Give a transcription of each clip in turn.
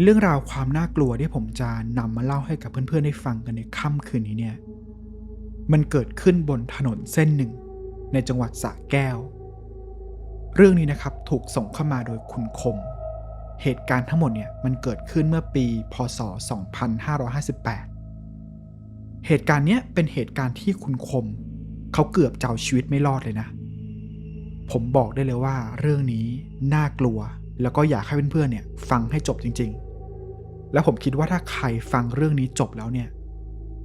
เรื่องราวความน่ากลัวที่ผมจะนำมาเล่าให้กับเพื่อนๆได้ฟังกันในค่ำคืนนี้เนี่ย มันเกิดขึ้นบนถนนเส้นหนึ่ง ในจังหวัดสระแก้ว เรื่องนี้นะครับถูกส่งเข้ามาโดยคุณคม เหตุการณ์ทั้งหมดเนี่ยมันเกิดขึ้นเมื่อปี พศ 2558 เหตุการณ์เนี้ยเป็นเหตุการณ์ที่คุณคม เขาเกือบจะเอาชีวิตไม่รอดเลยนะ ผมบอกได้เลยว่าเรื่องนี้น่ากลัว แล้วก็อยากให้เพื่อนๆเนี่ยฟังให้จบจริง ๆ แล้วผมคิดว่าถ้าใครฟังเรื่องนี้จบแล้วเนี่ย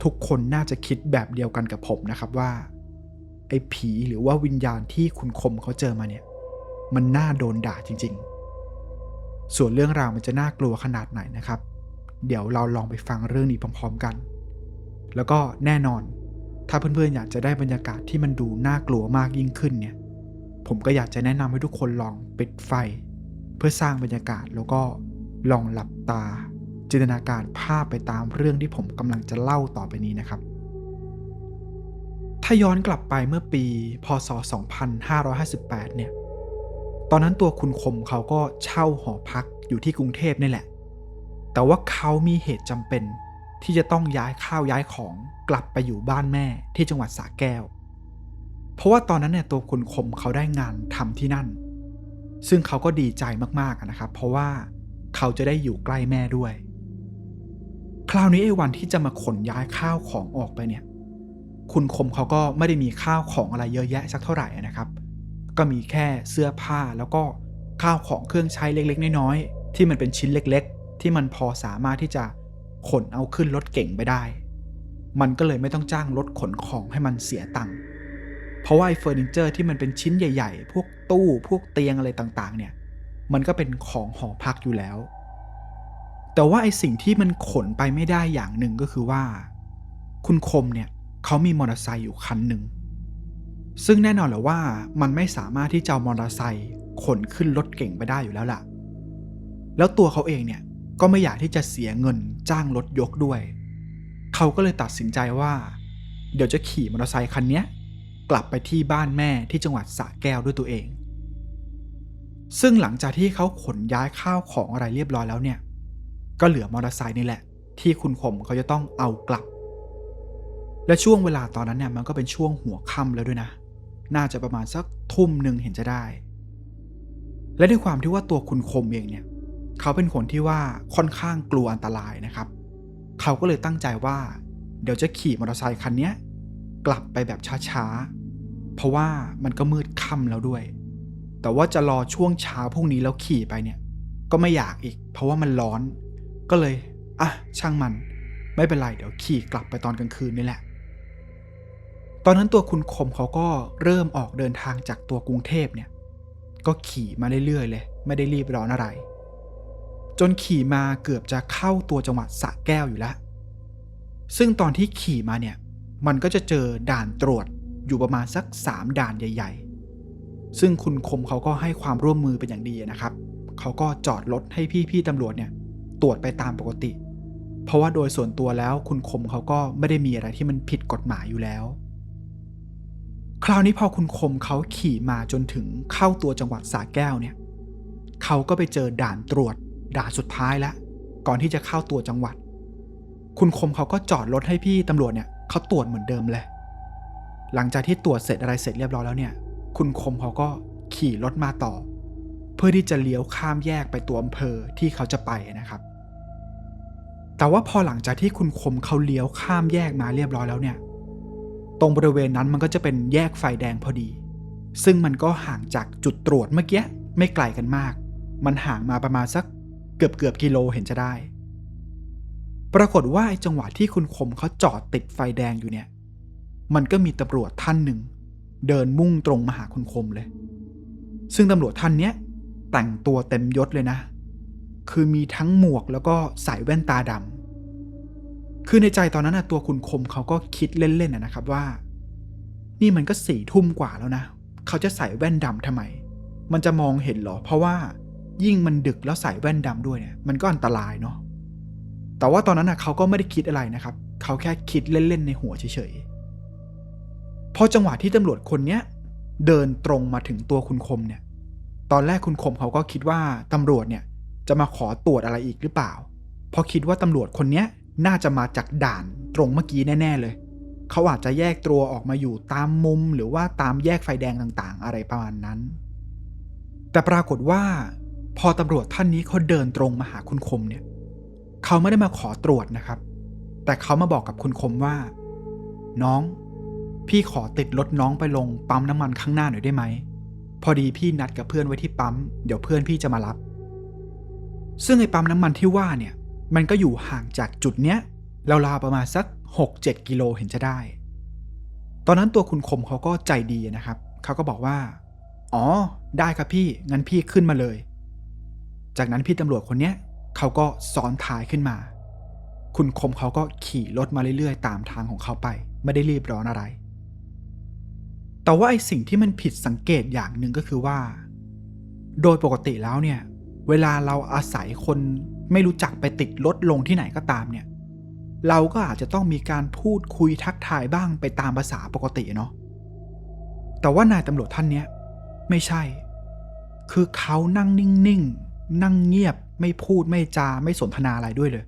ทุกคนน่าจะคิดแบบเดียวกันกับผมนะครับว่า ไอ้ผีหรือว่าวิญญาณที่คุณคมเขาเจอมาเนี่ย มันน่าโดนด่าจริง ๆ ส่วนเรื่องราวมันจะน่ากลัวขนาดไหนนะครับ เดี๋ยวเราลองไปฟังเรื่องนี้พร้อมๆกัน แล้วก็แน่นอน ถ้าเพื่อนๆอยากจะได้บรรยากาศที่มันดูน่ากลัวมากยิ่งขึ้นเนี่ย ผมก็อยากจะแนะนำให้ทุกคนลองปิดไฟ เพื่อสร้างบรรยากาศแล้วก็ลองหลับตา จินตนาการภาพไปตามเรื่องที่ผมกำลังจะเล่าต่อไปนี้นะครับ ถ้าย้อนกลับไปเมื่อปี พศ 2558 เนี่ย ตอนนั้นตัวคุณคมเขาก็เช่าหอพักอยู่ที่กรุงเทพนี่แหละ แต่ว่าเขามีเหตุจำเป็นที่จะต้องย้ายข้าวย้ายของกลับไปอยู่บ้านแม่ที่จังหวัดสระแก้ว เพราะว่าตอนนั้นเนี่ยตัวคุณคมเขาได้งานทำที่นั่น ซึ่งเขาก็ดีใจมากๆนะครับ เพราะว่าเขาจะได้อยู่ใกล้แม่ด้วย คราวนี้ไอ้วันที่จะมาขนย้ายข้าวของออกไปเนี่ย คุณคมเขาก็ไม่ได้มีข้าวของอะไรเยอะแยะสักเท่าไหร่นะครับ ก็มีแค่เสื้อผ้าแล้วก็ข้าวของเครื่องใช้เล็กๆ น้อยๆที่มันเป็นชิ้นเล็ก ๆ ที่มันพอสามารถที่จะขนเอาขึ้นรถเก่งไปได้ มันก็เลยไม่ต้องจ้างรถขนของให้มันเสียตังค์ เพราะว่าไอ้เฟอร์นิเจอร์ที่มันเป็นชิ้นใหญ่ ๆ พวกตู้พวกเตียงอะไรต่างๆ เนี่ย มันก็เป็นของหอพักอยู่แล้ว แต่ว่าไอ้สิ่งที่มันขนไปไม่ได้อย่างหนึ่งก็คือว่า คุณคมเนี่ยเขามีมอเตอร์ไซค์อยู่คันหนึ่งซึ่งแน่นอนแหละว่ามันไม่สามารถที่จะมอเตอร์ไซค์ขนขึ้นรถเก่งไปได้อยู่แล้วล่ะ แล้วตัวเขาเองเนี่ยก็ไม่อยากที่จะเสียเงินจ้างรถยกด้วย เขาก็เลยตัดสินใจว่า เดี๋ยวจะขี่มอเตอร์ไซค์คันเนี้ย กลับไปที่บ้านแม่ที่จังหวัดสระแก้วด้วยตัวเอง ซึ่งหลังจากที่เขาขนย้ายข้าวของอะไรเรียบร้อยแล้วเนี่ย ก็เหลือมอเตอร์ไซค์นี่แหละ ที่คุณคมเขาจะต้องเอากลับ และช่วงเวลาตอนนั้นเนี่ยมันก็เป็นช่วงหัวค่ำแล้วด้วยนะ น่าจะประมาณสักทุ่มหนึ่งเห็นจะได้ และด้วยความที่ว่าตัวคุณคมเองเนี่ย เขาเป็นคนที่ว่าค่อนข้างกลัวอันตรายนะครับ เขาก็เลยตั้งใจว่า เดี๋ยวจะขี่มอเตอร์ไซค์คันนี้กลับไปแบบช้าๆ เพราะว่ามันก็มืดค่ำแล้วด้วย แต่ว่าจะรอช่วงเช้าพรุ่งนี้แล้วขี่ไปเนี่ย ก็ไม่อยากอีก เพราะว่ามันร้อน ก็เลยอะช่างมัน ไม่เป็นไรเดี๋ยวขี่กลับไปตอนกลางคืนนี่แหละ ตอนนั้นตัวคุณคมเขาก็เริ่มออกเดินทางจากตัวกรุงเทพเนี่ย ก็ขี่มาเรื่อยๆเลย ไม่ได้รีบร้อนอะไร จนขี่มาเกือบจะเข้าตัวจังหวัดสระแก้วอยู่แล้วซึ่งตอนที่ขี่มาเนี่ย มันก็จะเจอด่านตรวจ อยู่ประมาณสัก 3 ด่านใหญ่ ๆ ซึ่งคุณคมเขาก็ให้ความร่วมมือเป็นอย่างดีนะครับ เขาก็จอดรถให้พี่ๆตำรวจเนี่ยตรวจไปตามปกติ เพราะว่าโดยส่วนตัวแล้วคุณคมเขาก็ไม่ได้มีอะไรที่มันผิดกฎหมายอยู่แล้ว คราวนี้พอคุณคมเขาขี่มาจนถึงเข้าตัวจังหวัดสระแก้วเนี่ย เขาก็ไปเจอด่านตรวจด่านสุดท้ายแล้วก่อนที่จะเข้าตัวจังหวัด คุณคมเขาก็จอดรถให้พี่ตำรวจเนี่ยเขาตรวจเหมือนเดิมเลย หลังจากที่ตรวจเสร็จอะไรเสร็จเรียบร้อยแล้วเนี่ย คุณคมเขาก็ขี่รถมาต่อ เพื่อที่จะเลี้ยวข้ามแยกไปตัวอำเภอที่เขาจะไปนะครับ แต่ว่าพอหลังจากที่คุณคมเขาเลี้ยวข้ามแยกมาเรียบร้อยแล้วเนี่ย ตรงบริเวณนั้นมันก็จะเป็นแยกไฟแดงพอดี ซึ่งมันก็ห่างจากจุดตรวจเมื่อกี้ไม่ไกลกันมาก มันห่างมาประมาณสักเกือบเกือบกิโลเห็นจะได้ ปรากฏว่าไอ้จังหวะที่คุณคมเขาจอดติดไฟแดงอยู่เนี่ย มันก็มีตำรวจท่านหนึ่ง เดินมุ่งตรงมาหาคุณคมเลย ซึ่งตำรวจท่านเนี้ยแต่งตัวเต็มยศเลยนะ คือมีทั้งหมวกแล้วก็ใส่แว่นตาดำคือในใจตอนนั้นนะตัวคุณคมเขาก็คิดเล่นๆนะครับว่า นี่มันก็สี่ทุ่มกว่าแล้วนะ เขาจะใส่แว่นดำทำไม มันจะมองเห็นเหรอ เพราะว่ายิ่งมันดึกแล้วใส่แว่นดำด้วยเนี่ย มันก็อันตรายเนาะแต่ว่าตอนนั้นนะเขาก็ไม่ได้คิดอะไรนะครับ เขาแค่คิดเล่นๆในหัวเฉยๆ พอจังหวะที่ตำรวจคนเนี้ยเดินตรงมาถึงตัวคุณคมเนี่ย ตอนแรกคุณคมเขาก็คิดว่าตำรวจเนี่ยจะมาขอตรวจอะไรอีกหรือเปล่า เพราะคิดว่าตำรวจคนเนี้ยน่าจะมาจากด่านตรงเมื่อกี้แน่ ๆ เลย เขาอาจจะแยกตัวออกมาอยู่ตามมุมหรือว่าตามแยกไฟแดงต่างๆ อะไรประมาณนั้น แต่ปรากฏว่า พอตำรวจท่านนี้เขาเดินตรงมาหาคุณคมเนี่ย เขาไม่ได้มาขอตรวจนะครับ แต่เขามาบอกกับคุณคมว่า น้อง พี่ขอติดรถน้องไปลงปั๊มน้ำมันข้างหน้าหน่อยได้ไหม พอดีพี่นัดกับเพื่อนไว้ที่ปั๊ม เดี๋ยวเพื่อนพี่จะมารับ ซึ่งไอ้ปั๊มน้ำมันที่ว่าเนี่ย มันก็อยู่ห่างจากจุดเนี้ยราวๆประมาณสัก 6-7 กิโลเห็นจะได้ ตอนนั้นตัวคุณคมเขาก็ใจดีนะครับ เขาก็บอกว่า อ๋อ ได้ครับพี่ งั้นพี่ขึ้นมาเลย จากนั้นพี่ตำรวจคนเนี้ยเขาก็ซ้อนท้ายขึ้นมา คุณคมเขาก็ขี่รถมาเรื่อยๆ ตามทางของเขาไป ไม่ได้รีบร้อนอะไร แต่ว่าไอสิ่งที่มันผิดสังเกตอย่างหนึ่งก็คือว่า โดยปกติแล้วเนี่ย เวลาเราอาศัยคนไม่รู้จักไปติดรถลงที่ไหนก็ตามเนี่ย เราก็อาจจะต้องมีการพูดคุยทักทายบ้างไปตามภาษาปกติเนาะแต่ว่านายตำรวจท่านเนี้ยไม่ใช่ คือเขานั่งนิ่งๆนั่งเงียบไม่พูดไม่จาไม่สนทนาอะไรด้วยเลย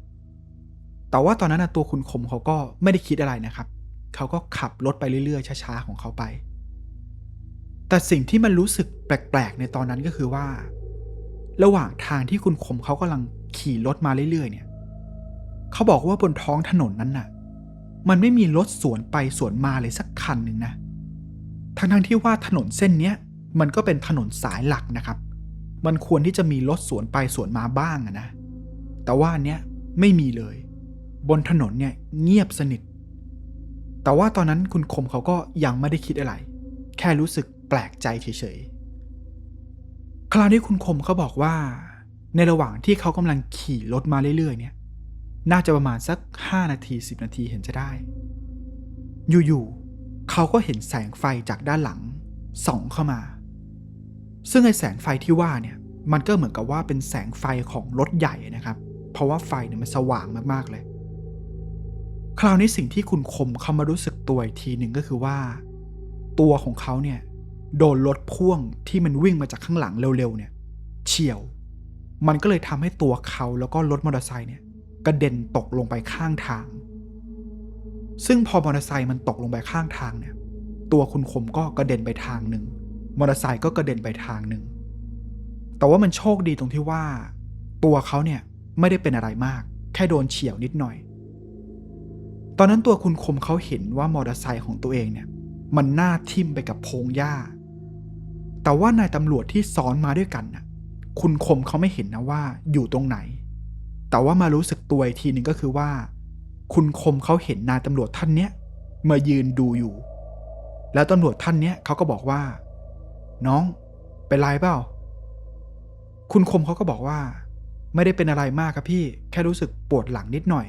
แต่ว่าตอนนั้นนะตัวคุณคมเขาก็ไม่ได้คิดอะไรนะครับ เขาก็ขับรถไปเรื่อยๆช้าๆของเขาไป แต่สิ่งที่มันรู้สึกแปลกๆ ในตอนนั้นก็คือว่า ระหว่างทางที่คุณคมเขากำลังขี่รถมาเรื่อยๆ เนี่ย เขาบอกว่าบนท้องถนนนั้นน่ะ มันไม่มีรถสวนไปสวนมาเลยสักคันหนึ่งนะ ทั้งๆที่ว่าถนนเส้นเนี้ยมันก็เป็นถนนสายหลักนะครับ มันควรที่จะมีรถสวนไปสวนมาบ้างนะ แต่ว่าเนี้ยไม่มีเลย บนถนนเนี่ยเงียบสนิท แต่ว่าตอนนั้นคุณคมเขาก็ยังไม่ได้คิดอะไร แค่รู้สึก แปลกใจเฉยๆ คราวนี้คุณคมเขาบอกว่า ในระหว่างที่เขากำลังขี่รถมาเรื่อยๆ เนี่ย น่าจะประมาณสัก 5 นาที 10 นาทีเห็นจะได้ อยู่ๆเขาก็เห็นแสงไฟจากด้านหลังส่องเข้ามา ซึ่งไอ้แสงไฟที่ว่าเนี่ย มันก็เหมือนกับว่าเป็นแสงไฟของรถใหญ่นะครับ เพราะว่าไฟเนี่ยมันสว่างมากๆเลยคราวนี้สิ่งที่คุณคมเขามารู้สึกตัวอีกทีหนึ่งก็คือว่า ตัวของเขาเนี่ย โดนรถพ่วงที่มันวิ่งมาจากข้างหลังเร็วๆเนี่ยเฉียว มันก็เลยทำให้ตัวเขาแล้วก็รถมอเตอร์ไซค์เนี่ยกระเด็นตกลงไปข้างทาง ซึ่งพอมอเตอร์ไซค์มันตกลงไปข้างทางเนี่ย ตัวคุณคมก็กระเด็นไปทางหนึ่งมอเตอร์ไซค์ก็กระเด็นไปทางหนึ่ง แต่ว่ามันโชคดีตรงที่ว่า ตัวเขาเนี่ยไม่ได้เป็นอะไรมาก แค่โดนเฉียวนิดหน่อย ตอนนั้นตัวคุณคมเขาเห็นว่ามอเตอร์ไซค์ของตัวเองเนี่ย มันหน้าทิ่มไปกับโพงหญ้า แต่ว่านายตำรวจที่ซ้อนมาด้วยกันน่ะ คุณคมเขาไม่เห็นนะว่าอยู่ตรงไหน แต่ว่ามารู้สึกตัวอีกทีหนึ่งก็คือว่า คุณคมเขาเห็นนายตำรวจท่านเนี้ยมายืนดูอยู่ แล้วตำรวจท่านเนี้ยเขาก็บอกว่า น้องเป็นไรเปล่า คุณคมเขาก็บอกว่า ไม่ได้เป็นอะไรมากครับพี่ แค่รู้สึกปวดหลังนิดหน่อย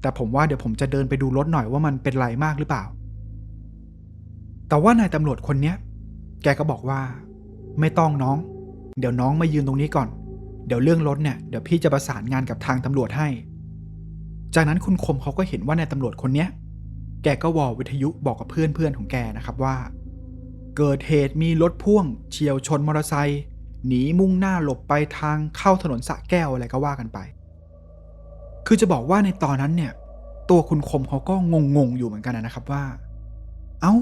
แต่ผมว่าเดี๋ยวผมจะเดินไปดูรถหน่อยว่ามันเป็นไรมากหรือเปล่า แต่ว่านายตำรวจคนเนี้ย แกก็บอกว่า ไม่ต้องน้อง เดี๋ยวน้องมายืนตรงนี้ก่อน เดี๋ยวเรื่องรถเนี่ยเดี๋ยวพี่จะประสานงานกับทางตำรวจให้ จากนั้นคุณคมเขาก็เห็นว่านายตำรวจคนเนี้ยแกก็วอลวิทยุบอกกับเพื่อนเพื่อนๆของแกนะครับว่า เกิดเหตุมีรถพ่วง เฉียวชนมอเตอร์ไซค์หนีมุ่งหน้าหลบไปทางเข้าถนนสะแก้วอะไรก็ว่ากันไป คือจะบอกว่าในตอนนั้นเนี่ย ตัวคุณคมเขาก็งงๆอยู่เหมือนกันนะครับว่า เอ้า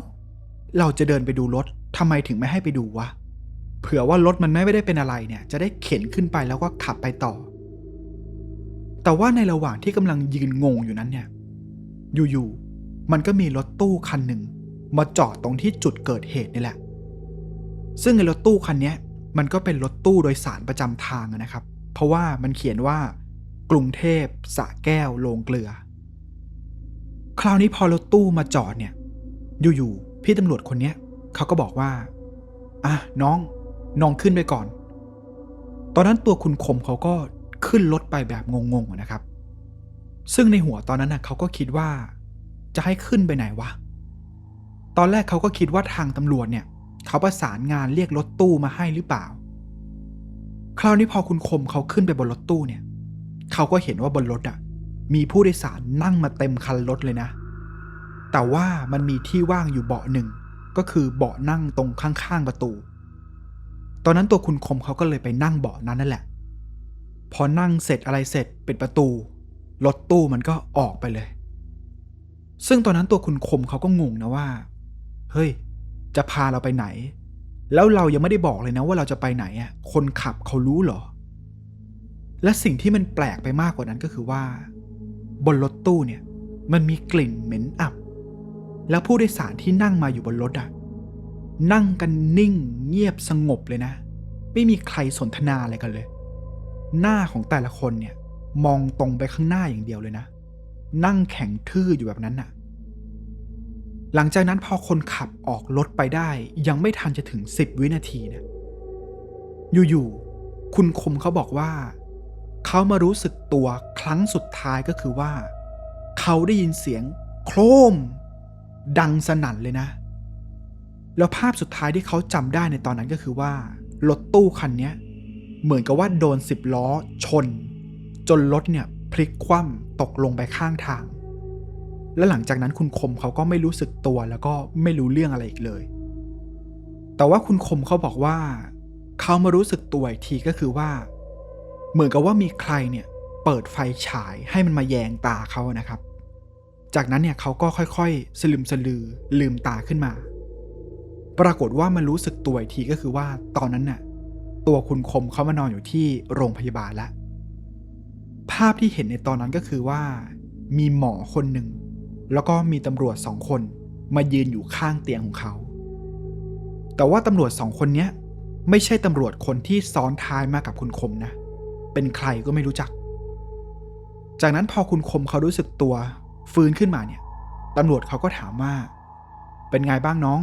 เราจะเดินไปดูรถ ทำไมถึงไม่ให้ไปดูวะ เผื่อว่ารถมันไม่ได้เป็นอะไรเนี่ย จะได้เข็นขึ้นไปแล้วก็ขับไปต่อ แต่ว่าในระหว่างที่กำลังยืนงงอยู่นั้นเนี่ย อยู่ๆ มันก็มีรถตู้คันหนึ่งมาจอดตรงที่จุดเกิดเหตุนี่แหละ ซึ่งไอ้รถตู้คันนี้มันก็เป็นรถตู้โดยสารประจำทางนะครับ เพราะว่ามันเขียนว่ากรุงเทพสะแก้วโรงเกลือ คราวนี้พอรถตู้มาจอดเนี่ย อยู่ๆ พี่ตำรวจคนเนี้ย เขาก็บอกว่า อะน้อง น้องขึ้นไปก่อน ตอนนั้นตัวคุณคมเขาก็ขึ้นรถไปแบบงงๆนะครับ ซึ่งในหัวตอนนั้นนะเขาก็คิดว่า จะให้ขึ้นไปไหนวะ ตอนแรกเขาก็คิดว่าทางตำรวจเนี่ย เขาประสานงานเรียกรถตู้มาให้หรือเปล่า คราวนี้พอคุณคมเขาขึ้นไปบนรถตู้เนี่ย เขาก็เห็นว่าบนรถอะ มีผู้โดยสารนั่งมาเต็มคันรถเลยนะ แต่ว่ามันมีที่ว่างอยู่เบาะหนึ่ง ก็คือเบาะนั่งตรงข้างๆประตู ตอนนั้นตัวคุณคมเขาก็เลยไปนั่งเบาะนั้นนั่นแหละ พอนั่งเสร็จอะไรเสร็จปิดประตู รถตู้มันก็ออกไปเลย ซึ่งตอนนั้นตัวคุณคมเขาก็งงนะว่า เฮ้ย จะพาเราไปไหน แล้วเรายังไม่ได้บอกเลยนะว่าเราจะไปไหนอะ คนขับเขารู้เหรอ และสิ่งที่มันแปลกไปมากกว่านั้นก็คือว่า บนรถตู้เนี่ย มันมีกลิ่นเหม็นอับ แล้วผู้โดยสารที่นั่งมาอยู่บนรถอะนั่งกันนิ่งเงียบสงบเลยนะ ไม่มีใครสนทนาอะไรกันเลย หน้าของแต่ละคนเนี่ย มองตรงไปข้างหน้าอย่างเดียวเลยนะ นั่งแข็งทื่ออยู่แบบนั้นน่ะ หลังจากนั้นพอคนขับออกรถไปได้ ยังไม่ทันจะถึง10วินาทีเนี่ยอยู่ๆคุณคมเขาบอกว่า เขามารู้สึกตัวครั้งสุดท้ายก็คือว่า เขาได้ยินเสียงโครม ดังสนั่นเลยนะ แล้วภาพสุดท้ายที่เขาจำได้ในตอนนั้นก็คือว่ารถตู้คันนี้เหมือนกับว่าโดนสิบล้อชน จนรถเนี่ยพลิกคว่ำตกลงไปข้างทาง และหลังจากนั้นคุณคมเขาก็ไม่รู้สึกตัวแล้วก็ไม่รู้เรื่องอะไรอีกเลย แต่ว่าคุณคมเขาบอกว่า เขามารู้สึกตัวอีกทีก็คือว่า เหมือนกับว่ามีใครเนี่ยเปิดไฟฉายให้มันมาแยงตาเขานะครับ จากนั้นเนี่ยเขาก็ค่อยๆ สลืมสลือลืมตาขึ้นมา ปรากฏว่ามันรู้สึกตัวอีกทีก็คือว่าตอนนั้นน่ะตัวคุณคมเขามานอนอยู่ที่โรงพยาบาลแล้วภาพที่เห็นในตอนนั้นก็คือว่า มีหมอคนหนึ่ง แล้วก็มีตำรวจสองคนมายืนอยู่ข้างเตียงของเขา แต่ว่าตำรวจสองคนนี้ไม่ใช่ตำรวจคนที่ซ้อนท้ายมากับคุณคมนะ เป็นใครก็ไม่รู้จัก จากนั้นพอคุณคมเขารู้สึกตัว ฟื้นขึ้นมาเนี่ยตำรวจเขาก็ถามว่า เป็นไงบ้างน้อง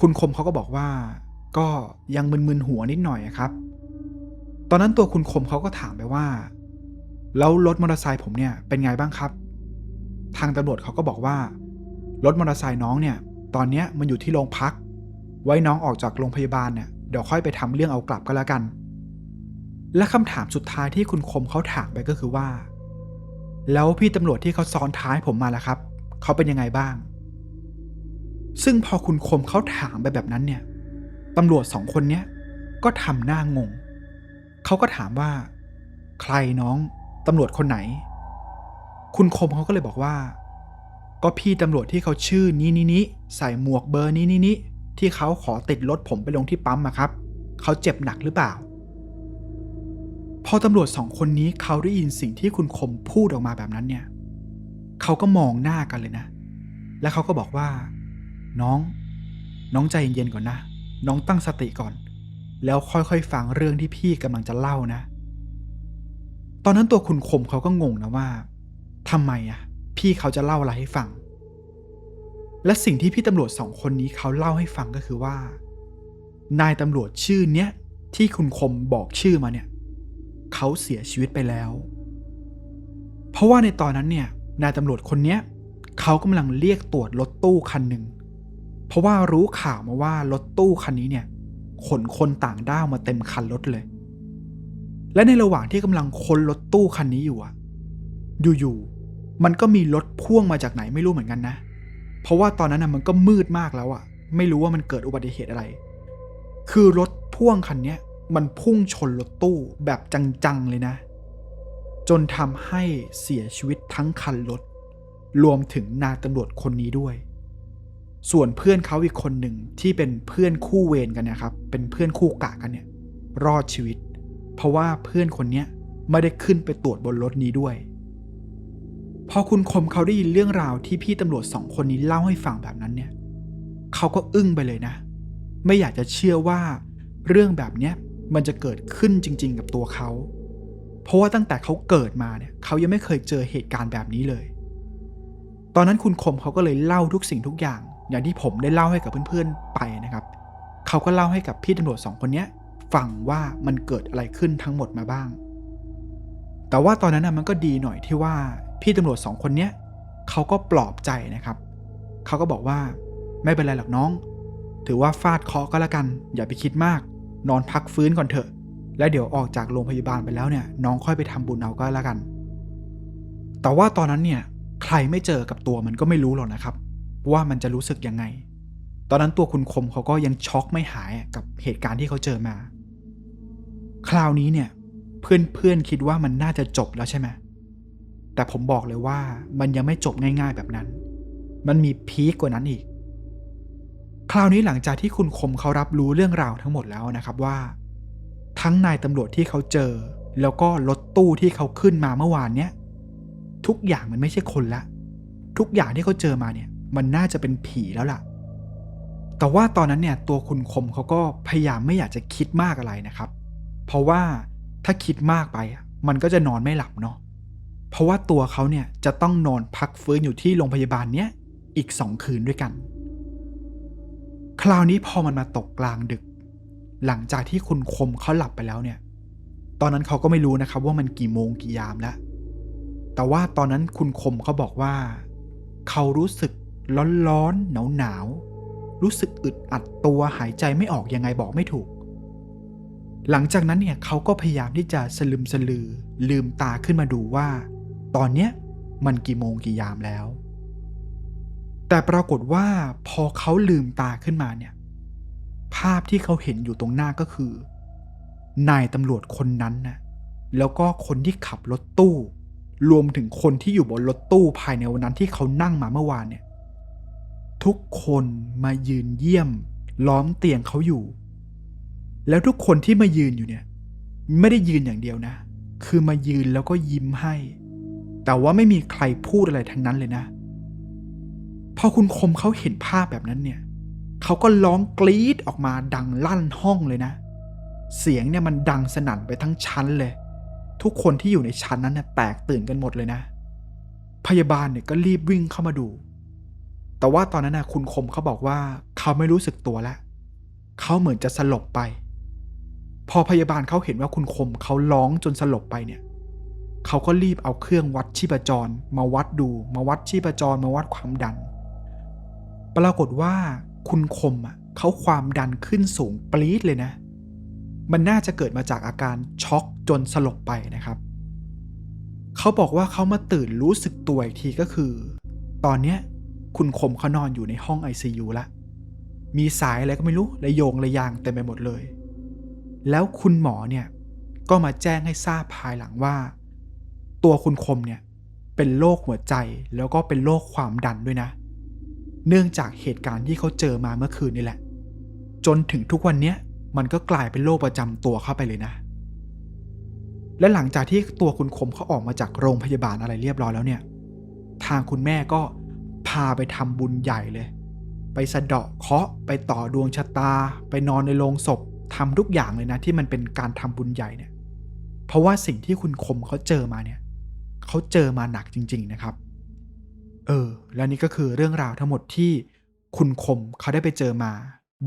คุณคมเขาก็บอกว่า ก็ยังมึนๆหัวนิดหน่อยครับ ตอนนั้นตัวคุณคมเขาก็ถามไปว่า แล้วรถมอเตอร์ไซค์ผมเนี่ยเป็นไงบ้างครับ ทางตำรวจเขาก็บอกว่ารถมอเตอร์ไซค์น้องเนี่ย ตอนเนี้ยมันอยู่ที่โรงพัก ไว้น้องออกจากโรงพยาบาลเนี่ยเดี๋ยวค่อยไปทำเรื่องเอากลับก็แล้วกัน และคำถามสุดท้ายที่คุณคมเขาถามไปก็คือว่า แล้วพี่ตำรวจที่เขาซ้อนท้ายผมมาแล้วครับ เขาเป็นยังไงบ้าง ซึ่งพอคุณคมเขาถามไปแบบนั้นเนี่ยตำรวจสองคนเนี้ยก็ทำหน้างง เขาก็ถามว่า ใครน้องตำรวจคนไหน คุณคมเขาก็เลยบอกว่า ก็พี่ตำรวจที่เขาชื่อนี้นี้นี้ใส่หมวกเบอร์นี้นี้นี้ที่เขาขอติดรถผมไปลงที่ปั๊มอะครับ เขาเจ็บหนักหรือเปล่า พอตำรวจสองคนนี้เขาได้ยินสิ่งที่คุณคมพูดออกมาแบบนั้นเนี่ย เขาก็มองหน้ากันเลยนะ แล้วเขาก็บอกว่า น้อง น้องใจเย็นๆก่อนนะ น้องตั้งสติก่อน แล้วค่อยๆฟังเรื่องที่พี่กำลังจะเล่านะ ตอนนั้นตัวคุณคมเขาก็งงนะว่าทำไมอะ พี่เขาจะเล่าอะไรให้ฟัง และสิ่งที่พี่ตำรวจสองคนนี้เขาเล่าให้ฟังก็คือว่า นายตำรวจชื่อเนี้ยที่คุณคมบอกชื่อมาเนี่ย เขาเสียชีวิตไปแล้ว เพราะว่าในตอนนั้นเนี่ยนายตำรวจคนเนี้ยเขากำลังเรียกตรวจรถตู้คันหนึ่ง เพราะว่ารู้ข่าวมาว่ารถตู้คันนี้เนี่ยขนคนต่างด้าวมาเต็มคันรถเลย และในระหว่างที่กำลังคนรถตู้คันนี้อยู่อะอยู่ๆมันก็มีรถพ่วงมาจากไหนไม่รู้เหมือนกันนะ เพราะว่าตอนนั้นนะมันก็มืดมากแล้วอะไม่รู้ว่ามันเกิดอุบัติเหตุอะไร คือรถพ่วงคันเนี้ย มันพุ่งชนรถตู้แบบจัง ๆ เลยนะ จนทำให้เสียชีวิตทั้งคันรถ รวมถึงนายตำรวจคนนี้ด้วย ส่วนเพื่อนเขาอีกคนหนึ่งที่เป็นเพื่อนคู่เวรกันนะครับ เป็นเพื่อนคู่กะกันเนี่ย รอดชีวิต เพราะว่าเพื่อนคนนี้ไม่ได้ขึ้นไปตรวจบนรถนี้ด้วย พอคุณคมเขาได้ยินเรื่องราวที่พี่ตำรวจสองคนนี้เล่าให้ฟังแบบนั้นเนี่ย เขาก็อึ้งไปเลยนะ ไม่อยากจะเชื่อว่าเรื่องแบบเนี้ย มันจะเกิดขึ้นจริง ๆ กับตัวเขา เพราะว่าตั้งแต่เขาเกิดมาเนี่ยเขายังไม่เคยเจอเหตุการณ์แบบนี้เลย ตอนนั้นคุณคมเขาก็เลยเล่าทุกสิ่งทุกอย่าง อย่างที่ผมได้เล่าให้กับเพื่อนๆไปนะครับ เขาก็เล่าให้กับพี่ตำรวจสองคนเนี้ยฟังว่ามันเกิดอะไรขึ้นทั้งหมดมาบ้าง แต่ว่าตอนนั้นนะมันก็ดีหน่อยที่ว่าพี่ตำรวจสองคนเนี้ยเขาก็ปลอบใจนะครับ เขาก็บอกว่าไม่เป็นไรหรอกน้อง ถือว่าฟาดเคาะก็แล้วกัน อย่าไปคิดมาก นอนพักฟื้นก่อนเถอะ แล้วเดี๋ยวออกจากโรงพยาบาลไปแล้วเนี่ย น้องค่อยไปทำบุญเอาก็แล้วกัน แต่ว่าตอนนั้นเนี่ยใครไม่เจอกับตัวมันก็ไม่รู้หรอกนะครับ ว่ามันจะรู้สึกยังไง ตอนนั้นตัวคุณคมเขาก็ยังช็อกไม่หายกับเหตุการณ์ที่เขาเจอมา คราวนี้เนี่ย เพื่อนๆคิดว่ามันน่าจะจบแล้วใช่ไหมแต่ผมบอกเลยว่ามันยังไม่จบง่าย ๆแบบนั้น มันมีพีคกว่านั้นอีก คราวนี้หลังจากที่คุณคมเขารับรู้เรื่องราวทั้งหมดแล้วนะครับว่า ทั้งนายตำรวจที่เขาเจอ แล้วก็รถตู้ที่เขาขึ้นมาเมื่อวานเนี้ยทุกอย่างมันไม่ใช่คนละ ทุกอย่างที่เขาเจอมาเนี่ยมันน่าจะเป็นผีแล้วล่ะ แต่ว่าตอนนั้นเนี่ยตัวคุณคมเขาก็พยายามไม่อยากจะคิดมากอะไรนะครับ เพราะว่าถ้าคิดมากไปมันก็จะนอนไม่หลับเนาะเพราะว่าตัวเขาเนี่ยจะต้องนอนพักฟื้นอยู่ที่โรงพยาบาลเนี้ยอีกสองคืนด้วยกัน คราวนี้พอมันมาตกกลางดึก หลังจากที่คุณคมเขาหลับไปแล้วเนี่ย ตอนนั้นเขาก็ไม่รู้นะครับว่ามันกี่โมงกี่ยามแล้ว แต่ว่าตอนนั้นคุณคมเขาบอกว่า เขารู้สึกร้อนๆหนาวๆรู้สึกอึดอัดตัวหายใจไม่ออกยังไงบอกไม่ถูก หลังจากนั้นเนี่ยเขาก็พยายามที่จะสลึมสลือลืมตาขึ้นมาดูว่า ตอนเนี้ยมันกี่โมงกี่ยามแล้ว แต่ปรากฏว่าพอเขาลืมตาขึ้นมาเนี่ย ภาพที่เขาเห็นอยู่ตรงหน้าก็คือ นายตำรวจคนนั้นนะแล้วก็คนที่ขับรถตู้ รวมถึงคนที่อยู่บนรถตู้ภายในวันนั้นที่เขานั่งมาเมื่อวานเนี่ย ทุกคนมายืนเยี่ยม ล้อมเตียงเขาอยู่ แล้วทุกคนที่มายืนอยู่เนี่ย ไม่ได้ยืนอย่างเดียวนะ คือมายืนแล้วก็ยิ้มให้ แต่ว่าไม่มีใครพูดอะไรทั้งนั้นเลยนะ พอคุณคมเขาเห็นภาพแบบนั้นเนี่ยเขาก็ร้องกรี๊ดออกมาดังลั่นห้องเลยนะ เสียงเนี่ยมันดังสนั่นไปทั้งชั้นเลย ทุกคนที่อยู่ในชั้นนั้นเนี่ยแตกตื่นกันหมดเลยนะ พยาบาลเนี่ยก็รีบวิ่งเข้ามาดู แต่ว่าตอนนั้นนะคุณคมเขาบอกว่าเขาไม่รู้สึกตัวแล้วเขาเหมือนจะสลบไป พอพยาบาลเขาเห็นว่าคุณคมเขาร้องจนสลบไปเนี่ยเขาก็รีบเอาเครื่องวัดชีพจร มาวัดดู มาวัดชีพจร มาวัดความดัน ปรากฏว่าคุณคมอะเขาความดันขึ้นสูงปรี๊ดเลยนะ มันน่าจะเกิดมาจากอาการช็อกจนสลบไปนะครับ เขาบอกว่าเขามาตื่นรู้สึกตัวอีกทีก็คือ ตอนเนี้ยคุณคมเขานอนอยู่ในห้อง ICU ละ มีสายอะไรก็ไม่รู้ระโยงระยางเต็มไปหมดเลย แล้วคุณหมอเนี่ยก็มาแจ้งให้ทราบภายหลังว่า ตัวคุณคมเนี่ยเป็นโรคหัวใจแล้วก็เป็นโรคความดันด้วยนะเเนื่องจากเหตุการณ์ที่เขาเจอมาเมื่อคืนนี่แหละ จนถึงทุกวันนี้มันก็กลายเป็นโรคประจำตัวเข้าไปเลยนะ และหลังจากที่ตัวคุณคมเขาออกมาจากโรงพยาบาลอะไรเรียบร้อยแล้วเนี่ย ทางคุณแม่ก็พาไปทำบุญใหญ่เลย ไปสะเดาะเคาะไปต่อดวงชะตา ไปนอนในโรงศพทำทุกอย่างเลยนะ ที่มันเป็นการทำบุญใหญ่เนี่ย เพราะว่าสิ่งที่คุณคมเขาเจอมาเนี่ยเขาเจอมาหนักจริง ๆ นะครับ เออ และนี่ก็คือเรื่องราวทั้งหมดที่คุณคมเขาได้ไปเจอมา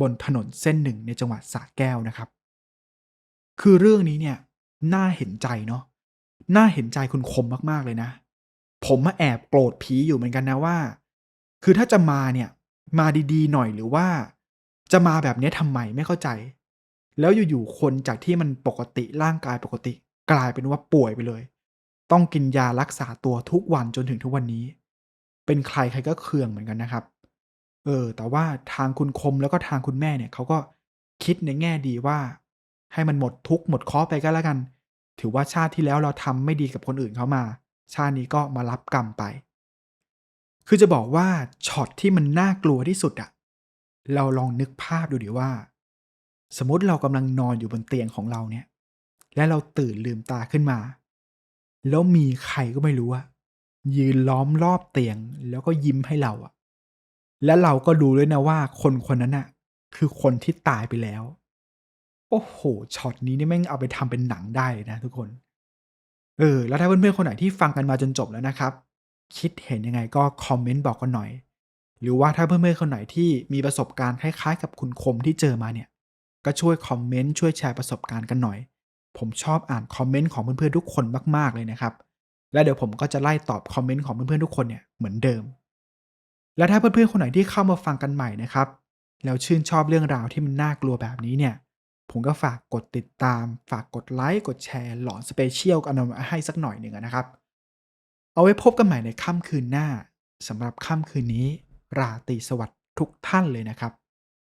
บนถนนเส้นหนึ่งในจังหวัดสระแก้วนะครับ คือเรื่องนี้เนี่ยน่าเห็นใจเนาะน่าเห็นใจคุณคมมากๆเลยนะ ผมมาแอบโกรธผีอยู่เหมือนกันนะว่า คือถ้าจะมาเนี่ย มาดีๆหน่อยหรือว่า จะมาแบบนี้ทำไมไม่เข้าใจ แล้วอยู่ๆคนจากที่มันปกติร่างกายปกติ กลายเป็นว่าป่วยไปเลย ต้องกินยารักษาตัวทุกวันจนถึงทุกวันนี้ เป็นใครใครก็เคืองเหมือนกันนะครับ เออ แต่ว่าทางคุณคมแล้วก็ทางคุณแม่เนี่ยเขาก็คิดในแง่ดีว่า ให้มันหมดทุกข์หมดเคราะห์ไปก็แล้วกัน ถือว่าชาติที่แล้วเราทำไม่ดีกับคนอื่นเขามา ชาตินี้ก็มารับกรรมไป คือจะบอกว่าช็อตที่มันน่ากลัวที่สุดอะเราลองนึกภาพดูดิว่า สมมติเรากำลังนอนอยู่บนเตียงของเราเนี่ย และเราตื่นลืมตาขึ้นมา แล้วมีใครก็ไม่รู้อะ ยืนล้อมรอบเตียงแล้วก็ยิ้มให้เราอะและเราก็รู้ด้วยนะว่าคนคนนั้นอะคือคนที่ตายไปแล้ว โอ้โหช็อตนี้นี่แม่งเอาไปทำเป็นหนังได้นะทุกคน เออ แล้วถ้าเพื่อนๆคนไหนที่ฟังกันมาจนจบแล้วนะครับ คิดเห็นยังไงก็คอมเมนต์บอกกันหน่อย หรือว่าถ้าเพื่อนๆคนไหนที่มีประสบการณ์คล้ายๆ กับคุณคมที่เจอมาเนี่ย ก็ช่วยคอมเมนต์ช่วยแชร์ประสบการณ์กันหน่อย ผมชอบอ่านคอมเมนต์ของเพื่อนๆทุกคนมากๆเลยนะครับ และเดี๋ยวผมก็จะไล่ตอบคอมเมนต์ของเพื่อนๆทุกคนเนี่ยเหมือนเดิม และถ้าเพื่อนๆคนไหนที่เข้ามาฟังกันใหม่นะครับ แล้วชื่นชอบเรื่องราวที่มันน่ากลัวแบบนี้เนี่ย ผมก็ฝากกดติดตาม ฝากกดไลค์กดแชร์หลอนสเปเชียลกันมาให้สักหน่อยหนึ่งนะครับ เอาไว้พบกันใหม่ในค่ำคืนหน้าสำหรับค่ำคืนนี้ ราตรีสวัสดิ์ทุกท่านเลยนะครับ